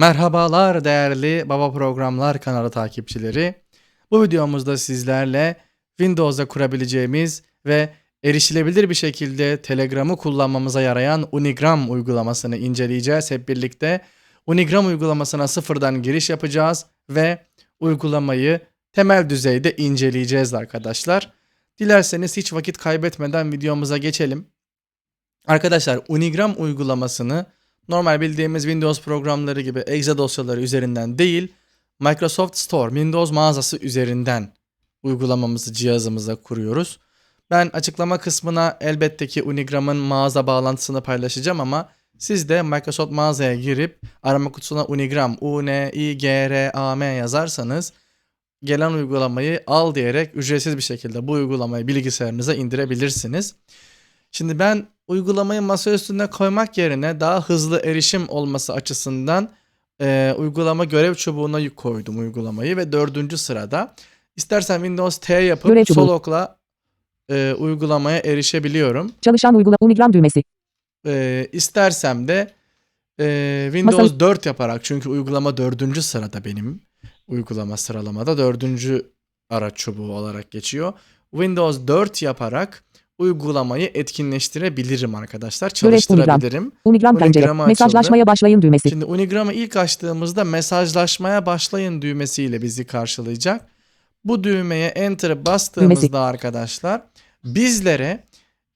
Merhabalar değerli Baba Programlar kanalı takipçileri. Bu videomuzda sizlerle Windows'da kurabileceğimiz ve erişilebilir bir şekilde Telegram'ı kullanmamıza yarayan Unigram uygulamasını inceleyeceğiz hep birlikte. Unigram uygulamasına sıfırdan giriş yapacağız ve uygulamayı temel düzeyde inceleyeceğiz arkadaşlar. Dilerseniz hiç vakit kaybetmeden videomuza geçelim. Arkadaşlar Unigram uygulamasını normal bildiğimiz Windows programları gibi exe dosyaları üzerinden değil, Microsoft Store, Windows mağazası üzerinden uygulamamızı cihazımıza kuruyoruz. Ben açıklama kısmına elbette ki Unigram'ın mağaza bağlantısını paylaşacağım ama siz de Microsoft mağazaya girip arama kutusuna Unigram, U N I G R A M yazarsanız gelen uygulamayı al diyerek ücretsiz bir şekilde bu uygulamayı bilgisayarınıza indirebilirsiniz. Şimdi ben uygulamayı masa üstünde koymak yerine daha hızlı erişim olması açısından e, uygulama görev çubuğuna koydum uygulamayı ve dördüncü sırada istersen Windows T yapıp Görev çubuğu. sol okla e, uygulamaya erişebiliyorum. Çalışan uygula Unigram düğmesi. E, istersem de e, Windows 4 yaparak çünkü uygulama dördüncü sırada benim uygulama sıralamada dördüncü araç çubuğu olarak geçiyor. Windows 4 yaparak uygulamayı etkinleştirebilirim arkadaşlar. Görev Unigram. Çalıştırabilirim. Unigram pencere. Mesajlaşmaya başlayın düğmesi. Şimdi Unigram'ı ilk açtığımızda mesajlaşmaya başlayın düğmesiyle bizi karşılayacak. Bu düğmeye enter bastığımızda Düğmesi. arkadaşlar bizlere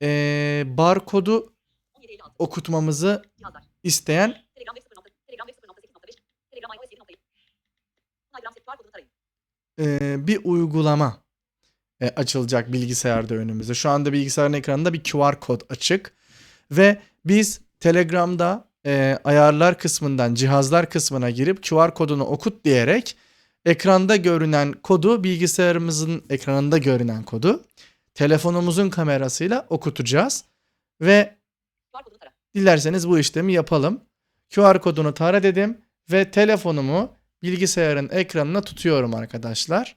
eee barkodu okutmamızı isteyen Telegram web 0.8, Telegram web 0.8.5, Telegram iOS 7.7. Telegram set var kodunu tarayın. eee, bir uygulama e, açılacak bilgisayarda önümüzde. Şu anda bilgisayarın ekranında bir QR kod açık ve biz Telegram'da e, ayarlar kısmından cihazlar kısmına girip QR kodunu okut diyerek ekranda görünen kodu bilgisayarımızın ekranında görünen kodu telefonumuzun kamerasıyla okutacağız ve. Dilerseniz bu işlemi yapalım. QR kodunu tara dedim ve telefonumu bilgisayarın ekranına tutuyorum arkadaşlar.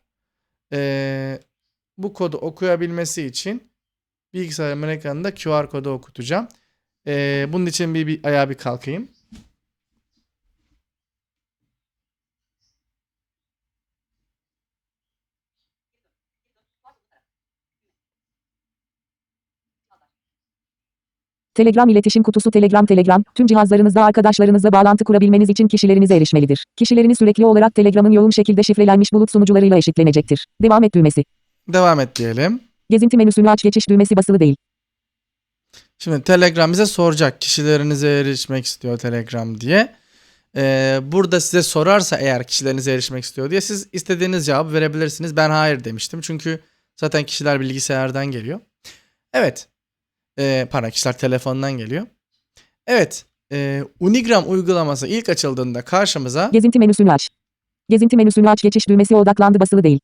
Ee, bu kodu okuyabilmesi için bilgisayarımın ekranında QR kodu okutacağım. Ee, bunun için bir, bir ayağa bir kalkayım. Telegram iletişim kutusu Telegram Telegram, tüm cihazlarınızda arkadaşlarınızla bağlantı kurabilmeniz için kişilerinize erişmelidir. Kişileriniz sürekli olarak Telegram'ın yoğun şekilde şifrelenmiş bulut sunucularıyla eşitlenecektir. Devam et düğmesi. Devam et diyelim. Gezinti menüsünü aç geçiş düğmesi basılı değil. Şimdi Telegram bize soracak kişilerinize erişmek istiyor Telegram diye. Ee, burada size sorarsa eğer kişilerinize erişmek istiyor diye siz istediğiniz cevabı verebilirsiniz. Ben hayır demiştim çünkü zaten kişiler bilgisayardan geliyor. Evet. Ee, pardon kişiler telefondan geliyor. Evet. e, Unigram uygulaması ilk açıldığında karşımıza Gezinti menüsünü aç. Gezinti menüsünü aç geçiş düğmesi odaklandı basılı değil.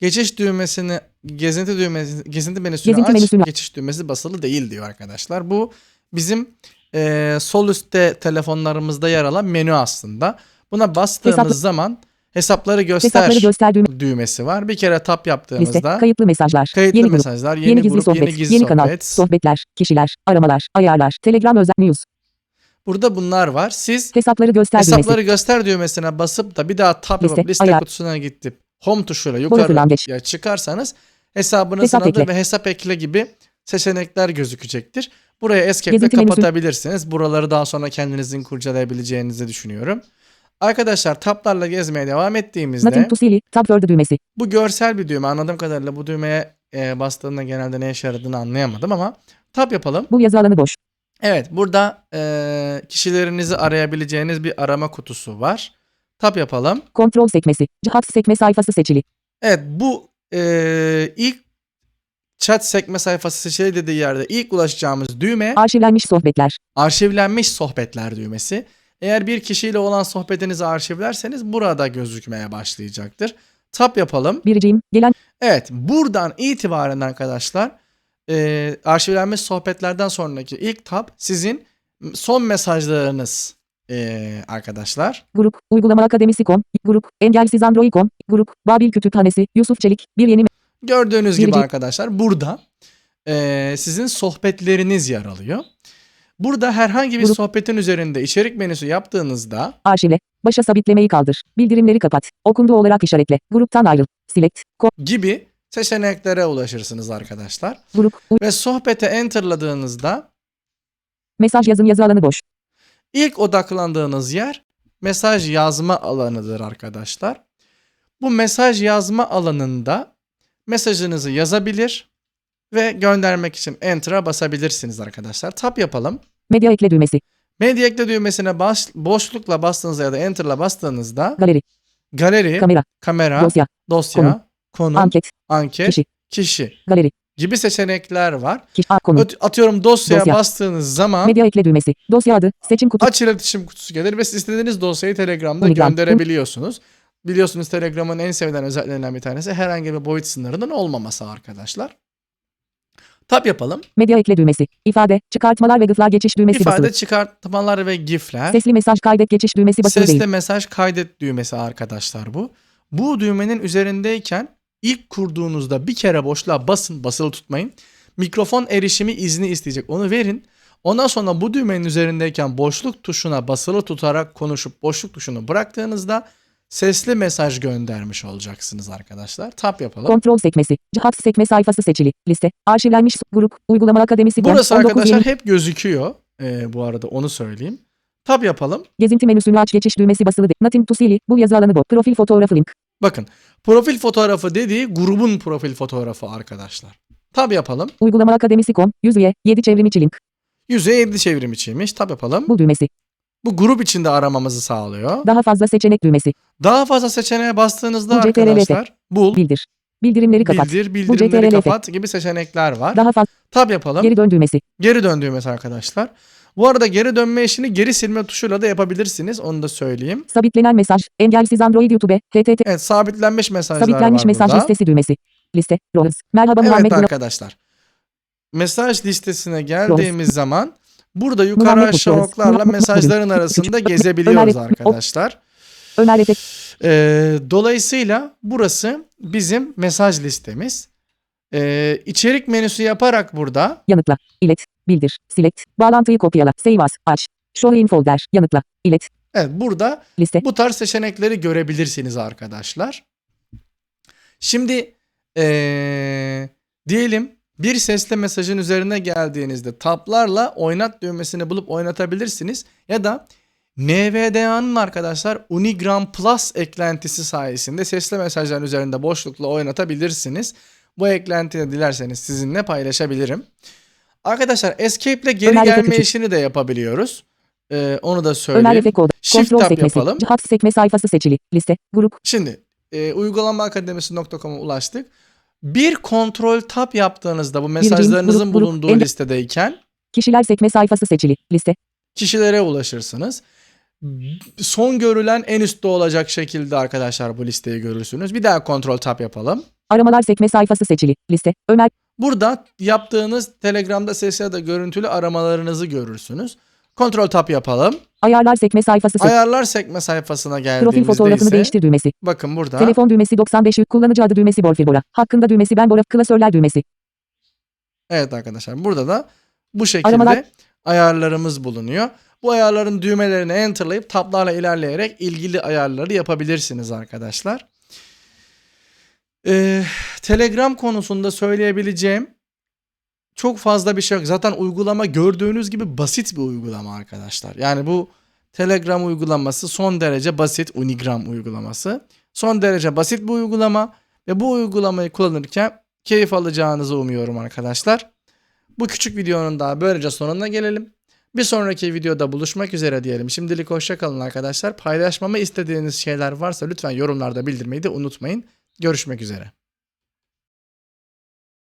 geçiş düğmesini gezinti düğmesi gezinti menüsünü Gezinti aç menüsünü- geçiş düğmesi basılı değil diyor arkadaşlar. Bu bizim e, sol üstte telefonlarımızda yer alan menü aslında. Buna bastığımız Hesaplı- zaman hesapları göster Hesapları göster düğme. düğmesi var. Bir kere tap Liste. yaptığımızda Kayıtlı mesajlar. kayıtlı yeni grup. mesajlar, yeni, Yeni, gizli grup, sohbet. yeni gizli yeni kanal. sohbet. Sohbetler. Kişiler. Aramalar. Ayarlar. Telegram özel news. Burada bunlar var. Siz Hesapları göster düğmesi. hesapları göster düğmesine basıp da bir daha tab yapıp Liste, liste ayar. kutusuna gidip home tuşuyla Boyutlanmış. yukarıya çıkarsanız hesabınızın Hesap adı ekle. ve hesap ekle gibi seçenekler gözükecektir. Buraya escape'le kapatabilirsiniz. Buraları daha sonra kendinizin kurcalayabileceğinizi düşünüyorum. Arkadaşlar tablarla gezmeye devam ettiğimizde Nothing to see. Tab düğmesi. bu görsel bir düğme. Anladığım kadarıyla bu düğmeye e, bastığında genelde ne işe yaradığını anlayamadım ama tab yapalım. Bu yazı alanı boş. Evet burada e, kişilerinizi arayabileceğiniz bir arama kutusu var. Tab yapalım. Kontrol sekmesi. Cihat sekme sayfası seçili. Evet bu e, ilk chat sekme sayfası seçili dediği yerde ilk ulaşacağımız düğme Arşivlenmiş sohbetler. arşivlenmiş sohbetler düğmesi. Eğer bir kişiyle olan sohbetinizi arşivlerseniz burada gözükmeye başlayacaktır. Tab yapalım. Biriciğim. Gelen Evet buradan itibaren arkadaşlar e, arşivlenmiş sohbetlerden sonraki ilk tab sizin son mesajlarınız e, arkadaşlar. grup. Uygulama akademisi.com. Grup. Engelsiz Android.com. Grup. Babil Kütüphanesi. Yusuf Çelik. Bir yeni Gördüğünüz gibi Birinci- arkadaşlar burada e, sizin sohbetleriniz yer alıyor. Burada herhangi bir Grup. sohbetin üzerinde içerik menüsü yaptığınızda arşivle. Başa sabitlemeyi kaldır. Bildirimleri kapat. Okundu olarak işaretle. Gruptan ayrıl. Select. Ko gibi seçeneklere ulaşırsınız arkadaşlar. grup. Ve sohbete enterladığınızda mesaj yazım yazı alanı boş. İlk odaklandığınız yer mesaj yazma alanıdır arkadaşlar. Bu mesaj yazma alanında mesajınızı yazabilir ve göndermek için enter'a basabilirsiniz arkadaşlar. Tap yapalım. Medya ekle düğmesi. Medya ekle düğmesine bas, boşlukla bastığınızda ya da enter'la bastığınızda Galeri. galeri, Kamera. kamera, Dosya. dosya, konu, Anket. anket, Kişi. kişi Galeri. Gibi seçenekler var. Konu. Atıyorum dosyaya Dosya. bastığınız zaman Medya ekle düğmesi. Dosya adı. Seçim kutusu. aç iletişim kutusu gelir ve siz istediğiniz dosyayı Telegram'da Unigram. gönderebiliyorsunuz. Biliyorsunuz Telegram'ın en sevilen özelliklerinden bir tanesi herhangi bir boyut sınırının olmaması arkadaşlar. Tab yapalım. Medya ekle düğmesi. İfade. Çıkartmalar ve gıflar geçiş düğmesi İfade basılı. çıkartmalar ve gifler. Sesli mesaj kaydet geçiş düğmesi basılı Sesli değil. mesaj kaydet düğmesi arkadaşlar bu. Bu düğmenin üzerindeyken ilk kurduğunuzda bir kere boşluğa basın, basılı tutmayın. Mikrofon erişimi izni isteyecek. Onu verin. Ondan sonra bu düğmenin üzerindeyken boşluk tuşuna basılı tutarak konuşup boşluk tuşunu bıraktığınızda sesli mesaj göndermiş olacaksınız arkadaşlar. Tap yapalım. Kontrol sekmesi. Cihat sekme sayfası seçili. Liste. Arşivlenmiş grup. Uygulama akademisi. Burası 19 arkadaşlar hep gözüküyor. Ee, bu arada onu söyleyeyim. Tab yapalım. Gezinti menüsünü aç geçiş düğmesi basılı to see. Bu yazı alanı bu. Profil fotoğrafı link. Bakın profil fotoğrafı dediği grubun profil fotoğrafı arkadaşlar. Tab yapalım. Uygulama akademisi.com. 100 üye. 7 çevrimiçi link. Yüzeye 50 çevrim içiymiş. Tab yapalım. Bu düğmesi. Bu grup içinde aramamızı sağlıyor. Daha fazla seçenek düğmesi. Daha fazla seçeneğe bastığınızda Bu arkadaşlar bul, Bildir. Bildirimleri kapat. bildir, Bu bildirimleri CTRL kapat gibi seçenekler var. Daha fazla. Tab yapalım. Geri dön düğmesi. Geri dön düğmesi arkadaşlar. Bu arada geri dönme işini geri silme tuşuyla da yapabilirsiniz. Onu da söyleyeyim. Sabitlenen mesaj. Engelsiz Android YouTube. HTT. Evet sabitlenmiş mesajlar Sabitlenmiş var mesaj burada. listesi düğmesi. Liste. Rohız. Merhaba Evet Muhammed Buna- arkadaşlar. Mesaj listesine geldiğimiz zaman burada yukarı aşağı oklarla mesajların arasında gezebiliyoruz arkadaşlar. Ömer. Ee, dolayısıyla burası bizim mesaj listemiz. Ee, içerik menüsü yaparak burada Yanıtla. İlet. Bildir. Select. Bağlantıyı kopyala. Save as. Aç. Show in folder. Yanıtla. İlet. evet burada Liste. bu tarz seçenekleri görebilirsiniz arkadaşlar. Şimdi ee, diyelim bir sesli mesajın üzerine geldiğinizde tablarla oynat düğmesini bulup oynatabilirsiniz. Ya da NVDA'nın arkadaşlar Unigram Plus eklentisi sayesinde sesli mesajların üzerinde boşlukla oynatabilirsiniz. Bu eklentiyi dilerseniz sizinle paylaşabilirim. Arkadaşlar Escape ile geri Ömer gelme işini de yapabiliyoruz. Ee, onu da Ömer söyleyeyim. Efe Kod. Shift Kontrol tab sekmesi. yapalım. Cihat sekme sayfası seçili. Liste. Grup. Şimdi e, uygulamaakademisi.com'a ulaştık. Bir kontrol tab yaptığınızda bu mesajlarınızın grup, grup, bulunduğu ende- listedeyken Kişiler sekme sayfası seçili. Liste. kişilere ulaşırsınız. Son görülen en üstte olacak şekilde arkadaşlar bu listeyi görürsünüz. Bir daha kontrol tab yapalım. Aramalar sekme sayfası seçili. Liste. Ömer. Burada yaptığınız Telegram'da ses ya da görüntülü aramalarınızı görürsünüz. Kontrol tab yapalım. Ayarlar sekme sayfası seçili. Ayarlar sekme sayfasına Profil geldiğimizde fotoğrafını ise değiştir düğmesi. bakın burada Telefon düğmesi 95 yük kullanıcı adı düğmesi Borfir Bora. Hakkında düğmesi Ben Bora. Klasörler düğmesi. Evet arkadaşlar burada da bu şekilde Aramalar- ayarlarımız bulunuyor. Bu ayarların düğmelerini enterlayıp tablarla ilerleyerek ilgili ayarları yapabilirsiniz arkadaşlar. Ee, Telegram konusunda söyleyebileceğim çok fazla bir şey yok. Zaten uygulama gördüğünüz gibi basit bir uygulama arkadaşlar. Yani bu Telegram uygulaması son derece basit Unigram uygulaması. Son derece basit bir uygulama ve bu uygulamayı kullanırken keyif alacağınızı umuyorum arkadaşlar. Bu küçük videonun daha böylece sonuna gelelim. Bir sonraki videoda buluşmak üzere diyelim. Şimdilik hoşça kalın arkadaşlar. Paylaşmamı istediğiniz şeyler varsa lütfen yorumlarda bildirmeyi de unutmayın. Görüşmek üzere.